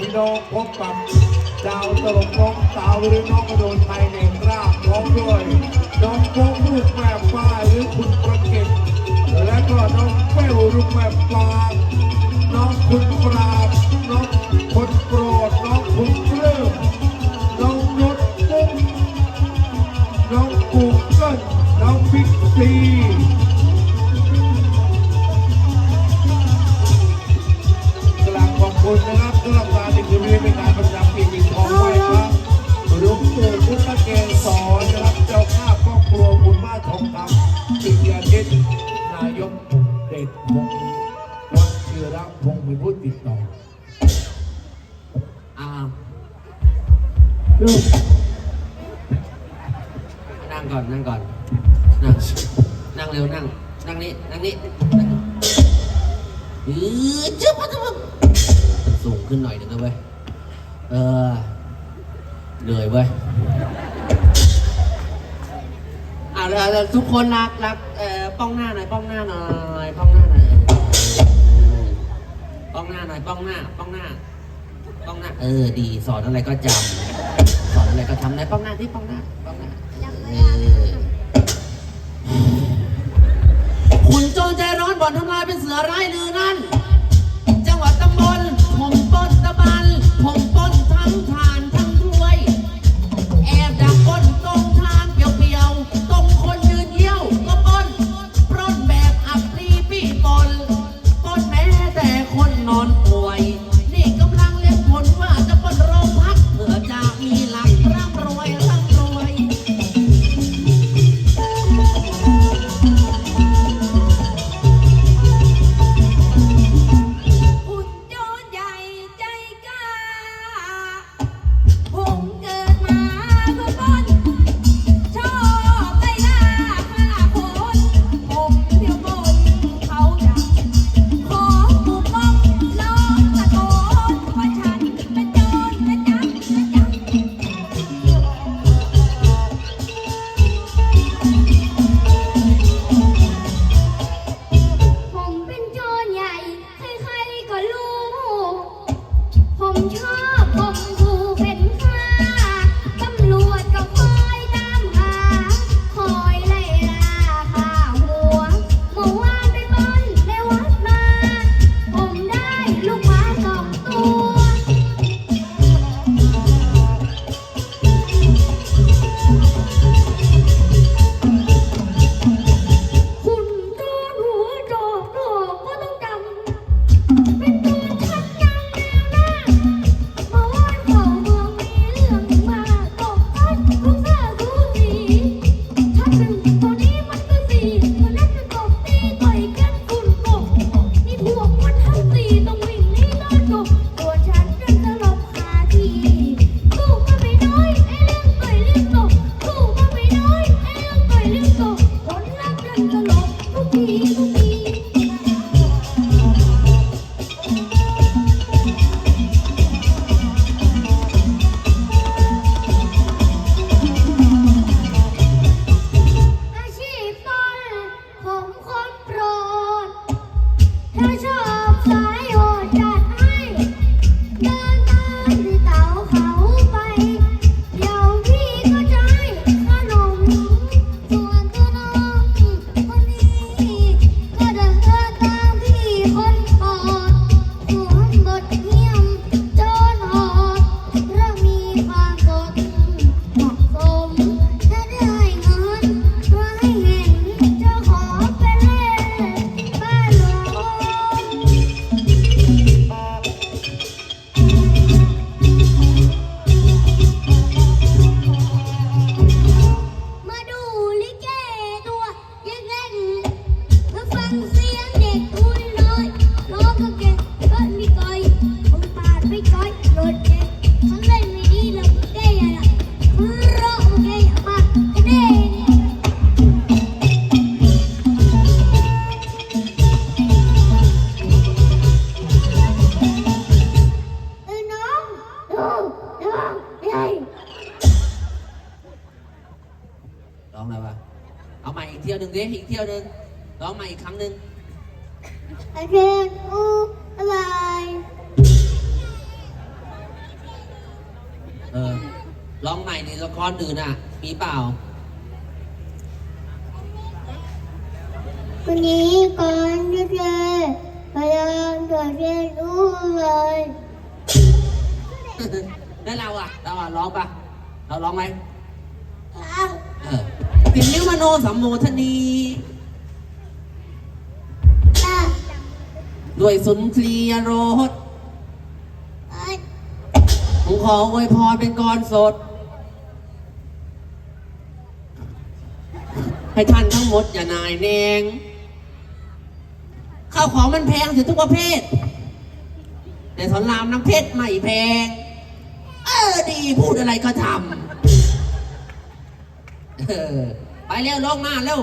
พี่น้องพบกับดาวตลกน้องสาวหรือน้องกระโดนไทยเอกราบพร้อมด้วยน้องโจ๊กลูกแม่ป้าหรือคุณประเกิตและก็น้องแป้วลูกแม่ปลาน้องคุณปลา ช่นนายกเดชพงศ์วัชืระพงศ์ม่พูดติดต่ออาลูกนั่งก่อนนั่งก่อนนั่งนั่งเร็วนั่ง นั่งนี้นั่งนี้ออเจุ๊เจุ๊บสูงขึ้นหน่อยหนึ่งนะเว้ยเออเหนื่อยเว้ยอะทุกคนรักรักเอ่อ ป้องหน้าหน่อยป้องหน้าหน่อยป้องหน้าหน่อยป้องหน้าหน่อยป้องหน้าป้องหน้าป้องหน้า เออ ดีสอนอะไรก็จำสอนอะไรก็ทำนะกล้องหน้าที่ป้องหน้าป้องหน้าคุณโจรใจร้อนบ่อนทำลายเป็นเสือร้ายลือนั่น Thank you. ร้องอะไรวะเอาใหม่อีกเที่ยวหนึ่งดิอีกเที่ยวหนึ่งร้องใหม่อีกครั้งหนึ่งโอเคลงอูอะไรเออร้องใหม่ในละครอื่นอะ มีเปล่าวันนี้ก่อนจะเจอพยายามตัวเรียนอู้เลยแล้วเราอะเราอะร้องปะเราร้องไหมร้องเออ ติดนิ้วมโนสัมโมทนี ด้วยสุนทรียรสเอ้ยผมขออวยพรเป็นกรสด ให้ท่านทั้งหมดอย่านายแนง ข้าวของมันแพงถึงทุกประเภท แต่สอนรามน้ำเพชรไม่แพง เออดีพูดอะไรก็ทำ เออ ไปเร็วลงมาเร็ว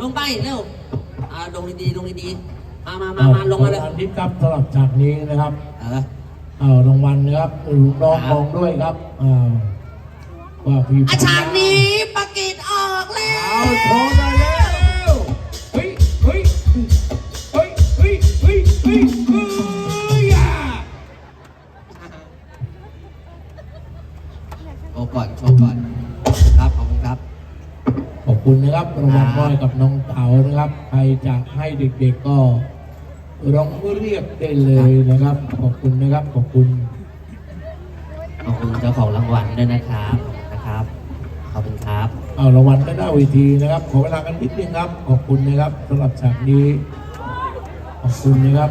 ลงไปเร็วอ่าลงดีๆลงดีๆมามามามาลงมาเลยอันนี้ครับสำหรับฉากนี้นะครับเออเอารางวัลนะครับลูกน้องของด้วยครับอ่าว่าพี่อาฉากนี้ปากกิดออกแล้เอาว คุณนะครับรางวัลครับมอบกับน้องเต๋านะครับ ใครจะให้เด็กๆก็ร้องเรียกได้เลยนะครับ ขอบคุณนะครับขอบคุณขอบคุณเจ้าของรางวัลด้วยนะครับนะครับ ขอบคุณครับเอารางวัลด้านหน้าเวทีนะครับ ขอเวลากันนิดนึงครับ ขอบคุณนะครับสำหรับฉากนี้ ขอบคุณนะครับ